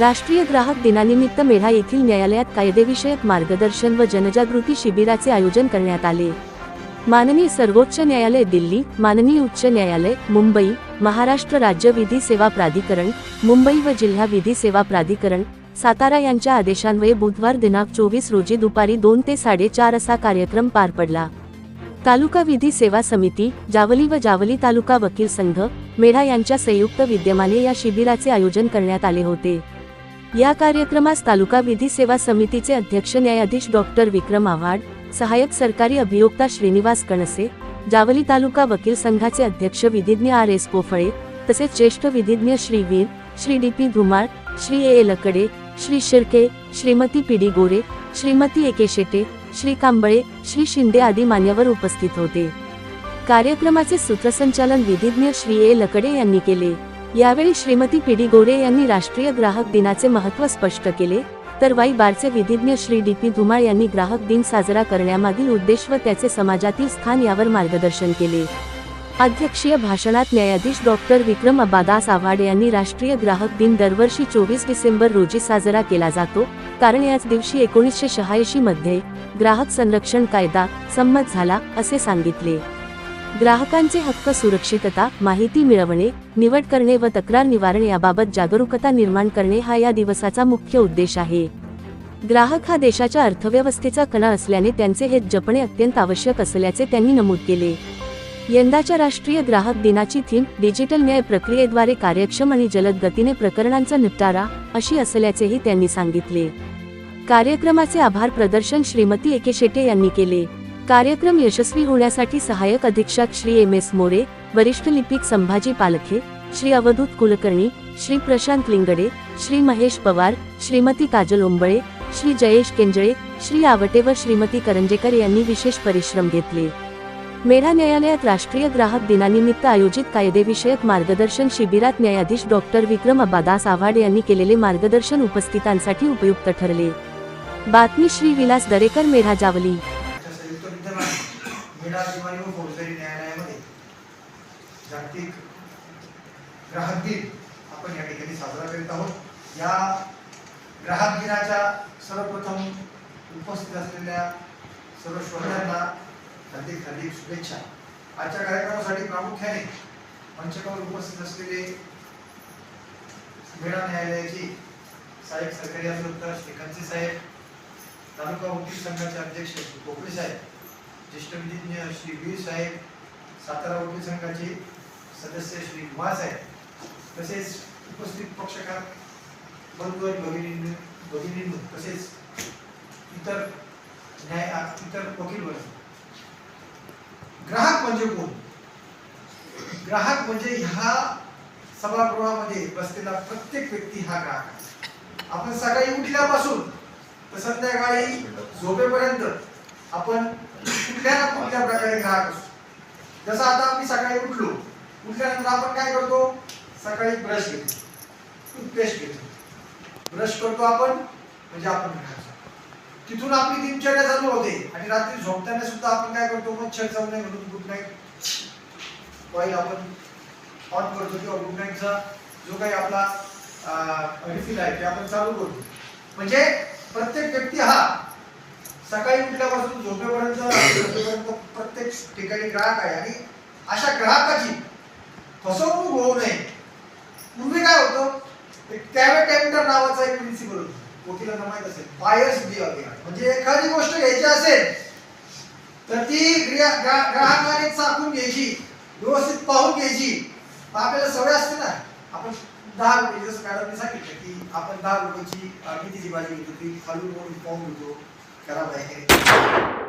राष्ट्रीय ग्राहक दिनानिमित्त मेढा येथील न्यायालयात कायदेविषयक मार्गदर्शन व जनजागृती शिबिराचे आयोजन करण्यात आले. माननीय सर्वोच्च न्यायालय दिल्ली माननीय उच्च न्यायालय मुंबई महाराष्ट्र राज्य विधी सेवा प्राधिकरण मुंबई व जिल्हा विधी सेवा प्राधिकरण सातारा यांच्या आदेशान्वये बुधवार दिनांक चोवीस रोजी दुपारी दोन ते साडेचार असा कार्यक्रम पार पडला. तालुका विधी सेवा समिती जावली व जावली तालुका वकील संघ मेढा यांच्या संयुक्त विद्यमाने या शिबिराचे आयोजन करण्यात आले होते. या कार्यक्रमास तालुका विधी सेवा समितीचे अध्यक्ष न्यायाधीश डॉक्टर विक्रम आव्हाड सहाय्यक सरकारी अभियोक्ता श्रीनिवास कणसे जावली तालुका वकील संघाचे अध्यक्ष विधिज्ञ आर एस पोफळे तसेच ज्येष्ठ विधिज्ञ Shri Veer Shri D P Dhumal Shri A Lakade Shri Shirke Shrimati P D Gore Shrimati A K Shete Shri Kamble Shri Shinde आदी मान्यवर उपस्थित होते. कार्यक्रमाचे सूत्रसंचालन विधिज्ञ श्री ए लकडे यांनी केले. यावेळी श्रीमती पीडी गोडे गोरे यांनी राष्ट्रीय ग्राहक दिनाचे महत्त्व स्पष्ट केले तर वाई बारचे विधिज्ञ श्री डी पी धुमाळ यांनी ग्राहक दिन साजरा करण्यामागील उद्देश व त्याचे समाजातील स्थान यावर मार्गदर्शन केले. अध्यक्षीय भाषणात न्यायाधीश डॉक्टर विक्रम अब्बादास आव्हाड यांनी राष्ट्रीय ग्राहक दिन दरवर्षी चोवीस डिसेंबर रोजी साजरा केला जातो कारण याच दिवशी एकोणीसशे शहाऐंशी मध्ये ग्राहक संरक्षण कायदा संमत झाला असे सांगितले. ग्राहकांचे हक्क सुरक्षितता माहिती मिळवणे निवड करणे व तक्रार निवारण याबाबत जागरूकता निर्माण करणे हा या दिवसाचा मुख्य उद्देश आहे. ग्राहक हा देशाच्या अर्थव्यवस्थेचा कणा असल्याने त्यांचे हित जपणे अत्यंत आवश्यक असल्याचे त्यांनी नमूद केले. यंदाच्या राष्ट्रीय ग्राहक दिनाची थीम डिजिटल न्याय प्रक्रियेद्वारे कार्यक्षम आणि जलद गतीने प्रकरणांचा निपटारा अशी असल्याचेही त्यांनी सांगितले. कार्यक्रमाचे आभार प्रदर्शन श्रीमती एके शेटे यांनी केले. कार्यक्रम यशस्वी होण्यासाठी सहाय्यक अधीक्षक श्री एम एस मोरे वरिष्ठ लिपिक संभाजी पालखे श्री अवधूत कुलकर्णी श्री प्रशांत लिंगडे श्री महेश पवार श्रीमती काजल ओंबळे श्री जयेश केंजळे श्री आवटे व श्रीमती करंजेकर यांनी विशेष परिश्रम घेतले. मेढा न्यायालयात राष्ट्रीय ग्राहक दिनानिमित्त आयोजित कायदेविषयक मार्गदर्शन शिबिरात न्यायाधीश डॉक्टर विक्रम अबादास आव्हाड यांनी केलेले मार्गदर्शन उपस्थितांसाठी उपयुक्त ठरले. बातमी श्री विलास दरेकर मेढा जावली. दंडाधिकारी व फौजदारी न्यायालयामध्ये जागतिक ग्राहक दिन आपण या ठिकाणी साजरा करीत आहोत. या ग्राहक दिनाच्या सर्वप्रथम उपस्थित असलेल्या सर्व श्रोत्यांना हार्दिक हार्दिक शुभेच्छा. आजच्या कार्यक्रमासाठी प्रामुख्याने मंचकावर उपस्थित असलेले मेळा न्यायालयाचे सहाय्यक सरकारी अभियोक्ता श्रीकांतजी साहेब तालुका वकील संघाचे अध्यक्ष श्री साहेब ज्येष्ठ विधिज्ञ श्री वीर साहेब सातारा वकील संघाचे सदस्य श्री कुमार साहेब. तसेच उपस्थित पक्षकार बंधू आणि भगिनी भगिनींनो तसेच इतर न्याय इतर वकील वर्ग. ग्राहक म्हणजे कोण? ग्राहक म्हणजे ह्या सभागृहामध्ये बसलेला प्रत्येक व्यक्ती हा ग्राहक आहे. आपण सकाळी उठल्यापासून तर संध्याकाळी झोपेपर्यंत आपण कुठल्या कुठल्या प्रकारे ग्राहक असतो. जसं आता आम्ही सकाळी उठलो उठल्यानंतर आपण काय करतो? सकाळी ब्रश घेतो. टूथपेस्ट घेतो. ब्रश करतो आपण म्हणजे आपण ग्राहक तिथून आपली दिनचर्या चालू होते आणि रात्री झोपताना सुद्धा आपण काय करतो? मच्छर जाऊ नये म्हणून गुड नाईट वाईल आपण ऑन करतो किंवा गुड नाईटचा जो काही आपला रिफिल आहे ते आपण चालू करतो. म्हणजे प्रत्येक व्यक्ती हा सकाळी उठल्यापासून झोपेपर्यंत झोपेपर्यंत प्रत्येक ठिकाणी ग्राहक आहे. आणि अशा ग्राहकाची फसवणूक होऊ नये. पूर्वी काय होतं? एक कॅवे टेंडर नावाचा एक प्रिन्सिपल होतो. वकिलांना माहीत असेल बायर्स बिहेवियर म्हणजे एखादी गोष्ट घ्यायची असेल तर ती ग्राहकाने चाकून घ्यायची व्यवस्थित पाहून घ्यायची. आपल्याला सवय असते ना. आपण दहा रुपये जसं मॅडमने सांगितलं की आपण दहा रुपयाची अं, कितीची भाजी घेतो ती खालून पाहून घेतो. खराब आहे